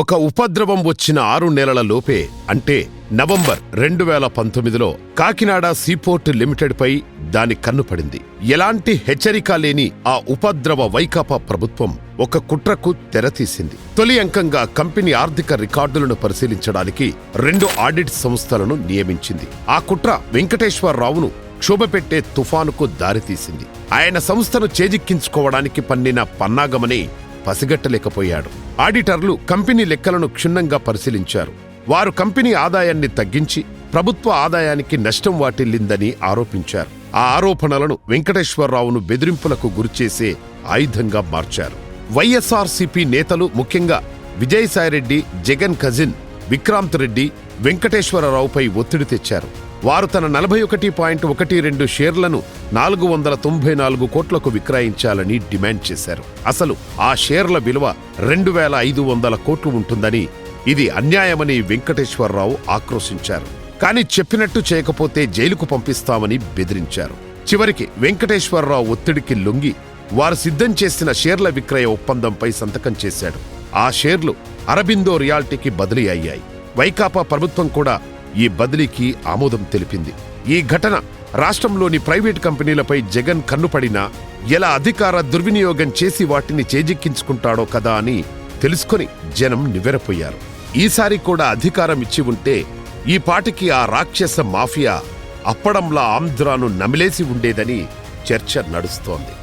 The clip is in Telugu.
ఒక ఉపద్రవం వచ్చిన ఆరు నెలల లోపే అంటే నవంబర్ రెండు వేల పంతొమ్మిదిలో కాకినాడ సీపోర్ట్ లిమిటెడ్పై దాని కన్ను పడింది. ఎలాంటి హెచ్చరిక లేని ఆ ఉపద్రవ వైకాపా ప్రభుత్వం ఒక కుట్రకు తెరతీసింది. తొలి అంకంగా కంపెనీ ఆర్థిక రికార్డులను పరిశీలించడానికి రెండు ఆడిట్ సంస్థలను నియమించింది. ఆ కుట్ర వెంకటేశ్వరరావును క్షోభపెట్టే తుఫానుకు దారితీసింది. ఆయన సంస్థను చేజిక్కించుకోవడానికి పన్నిన పన్నాగమని పసిగట్టలేకపోయాడు. ఆడిటర్లు కంపెనీ లెక్కలను క్షుణ్ణంగా పరిశీలించారు. వారు కంపెనీ ఆదాయాన్ని తగ్గించి ప్రభుత్వ ఆదాయానికి నష్టం వాటిల్లిందని ఆరోపించారు. ఆ ఆరోపణలను వెంకటేశ్వరరావును బెదిరింపులకు గురిచేసే ఆయుధంగా మార్చారు. వైఎస్ఆర్సీపీ నేతలు ముఖ్యంగా విజయసాయిరెడ్డి జగన్ కజిన్ విక్రాంత్ రెడ్డి వెంకటేశ్వరరావుపై ఒత్తిడి తెచ్చారు. వారు తన నలభై ఒకటి పాయింట్ ఒకటి రెండు షేర్లను నాలుగు వందల తొంభై నాలుగు కోట్లకు విక్రయించాలని డిమాండ్ చేశారు. అసలు ఆ షేర్ల విలువ రెండు వేల ఐదు వందల కోట్లు ఉంటుందని ఇది అన్యాయమని వెంకటేశ్వరరావు ఆక్రోశించారు. కానీ చెప్పినట్టు చేయకపోతే జైలుకు పంపిస్తామని బెదిరించారు. చివరికి వెంకటేశ్వరరావు ఒత్తిడికి లొంగి వారు సిద్ధం చేసిన షేర్ల విక్రయ ఒప్పందంపై సంతకం చేశాడు. ఆ షేర్లు అరబిందో రియాల్టీకి బదిలీ అయ్యాయి. వైకాపా ప్రభుత్వం కూడా ఈ బదిలీకి ఆమోదం తెలిపింది. ఈ ఘటన రాష్ట్రంలోని ప్రైవేట్ కంపెనీలపై జగన్ కన్నుపడినా ఎలా అధికార దుర్వినియోగం చేసి వాటిని చేజిక్కించుకుంటాడో కదా అని తెలుసుకొని జనం నివ్వెరపోయారు. ఈసారి కూడా అధికారం ఇచ్చి ఉంటే ఈ పాటికి ఆ రాక్షస మాఫియా అప్పడంలా ఆంధ్రాను నమిలేసి ఉండేదని చర్చ నడుస్తోంది.